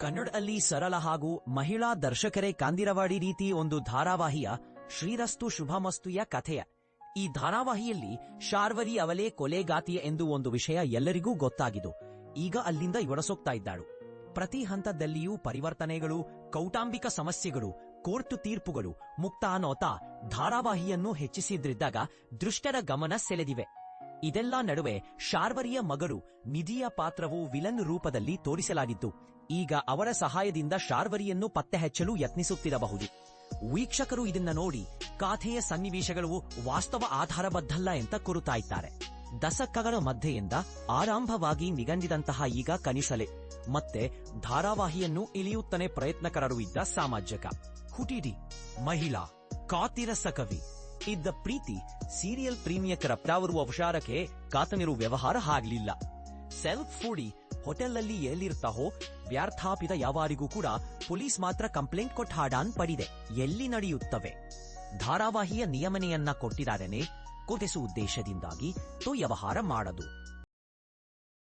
ಕನ್ನಡದಲ್ಲಿ ಸರಳ ಹಾಗೂ ಮಹಿಳಾ ದರ್ಶಕರೇ ಕಾಂದಿರವಾಡಿ ರೀತಿ ಒಂದು ಧಾರಾವಾಹಿಯ ಶ್ರೀರಸ್ತು ಶುಭಮಸ್ತುಯ ಕಥೆಯ. ಈ ಧಾರಾವಾಹಿಯಲ್ಲಿ ಶಾರ್ವರಿ ಅವಲೇ ಕೊಲೆಗಾತಿಯ ಎಂದು ಒಂದು ವಿಷಯ ಎಲ್ಲರಿಗೂ ಗೊತ್ತಾಗಿದು ಈಗ ಅಲ್ಲಿಂದ ಇವಡಸೋಗ್ತಾ ಇದ್ದಾಳು. ಪ್ರತಿ ಹಂತದಲ್ಲಿಯೂ ಪರಿವರ್ತನೆಗಳು, ಕೌಟಾಂಬಿಕ ಸಮಸ್ಯೆಗಳು, ಕೋರ್ಟು ತೀರ್ಪುಗಳು, ಮುಕ್ತಾನೋತ ಧಾರಾವಾಹಿಯನ್ನು ಹೆಚ್ಚಿಸಿದ್ರಿದ್ದಾಗ ದೃಷ್ಟರ ಗಮನ ಸೆಳೆದಿವೆ. ಇದೆಲ್ಲ ನಡುವೆ ಶಾರ್ವರಿಯ ಮಗಳು ನಿಧಿಯ ಪಾತ್ರವು ವಿಲನ್ ರೂಪದಲ್ಲಿ ತೋರಿಸಲಾಗಿತ್ತು. ಈಗ ಅವರ ಸಹಾಯದಿಂದ ಶಾರ್ವರಿಯನ್ನು ಪತ್ತೆ ಹಚ್ಚಲು ಯತ್ನಿಸುತ್ತಿರಬಹುದು. ವೀಕ್ಷಕರು ಇದನ್ನ ನೋಡಿ ಕಾಥೆಯ ಸನ್ನಿವೇಶಗಳು ವಾಸ್ತವ ಆಧಾರಬದ್ಧಲ್ಲ ಎಂತ ಕುರುತಾ ಇದ್ದಾರೆ. ದಶಕಗಳ ಮಧ್ಯೆಯಿಂದ ಆರಂಭವಾಗಿ ನಿಗಂಜಿದಂತಹ ಈಗ ಕನಿಸಲೆ. ಮತ್ತೆ ಧಾರಾವಾಹಿಯನ್ನು ಇಳಿಯುತ್ತನೆ ಪ್ರಯತ್ನಕರರು ಇದ್ದ ಸಾಮಾಜಿಕ ಹುಟಿಡಿ, ಮಹಿಳಾ, ಕಾತಿರಸ ಕವಿ. ಇದ್ದ ಪ್ರೀತಿ ಸೀರಿಯಲ್ ಪ್ರೀಮಿಯಕರ ಪ್ರಾವರುವ ಅವಶಾರಕ್ಕೆ ಕಾತನಿರು ವ್ಯವಹಾರ ಆಗ್ಲಿಲ್ಲ. ಸೆಲ್ಫ್ ಫುಡಿ ಹೋಟೆಲ್ನಲ್ಲಿ ಎಲ್ಲಿರ್ತಾಹೋ ವ್ಯರ್ಥಾಪಿತ ಯಾವಾರಿಗೂ ಕೂಡ ಪೊಲೀಸ್ ಮಾತ್ರ ಕಂಪ್ಲೇಂಟ್ ಕೊಟ್ಟ ಹಾಡಾನ್ ಪಡಿದೆ. ಎಲ್ಲಿ ನಡೆಯುತ್ತವೆ? ಧಾರಾವಾಹಿಯ ನಿಯಮನೆಯನ್ನ ಕೊಟ್ಟಿದ್ದಾರೆನೆ ಕೊತೆಸು ಉದ್ದೇಶದಿಂದಾಗಿ ತೋ ವ್ಯವಹಾರ ಮಾಡದು.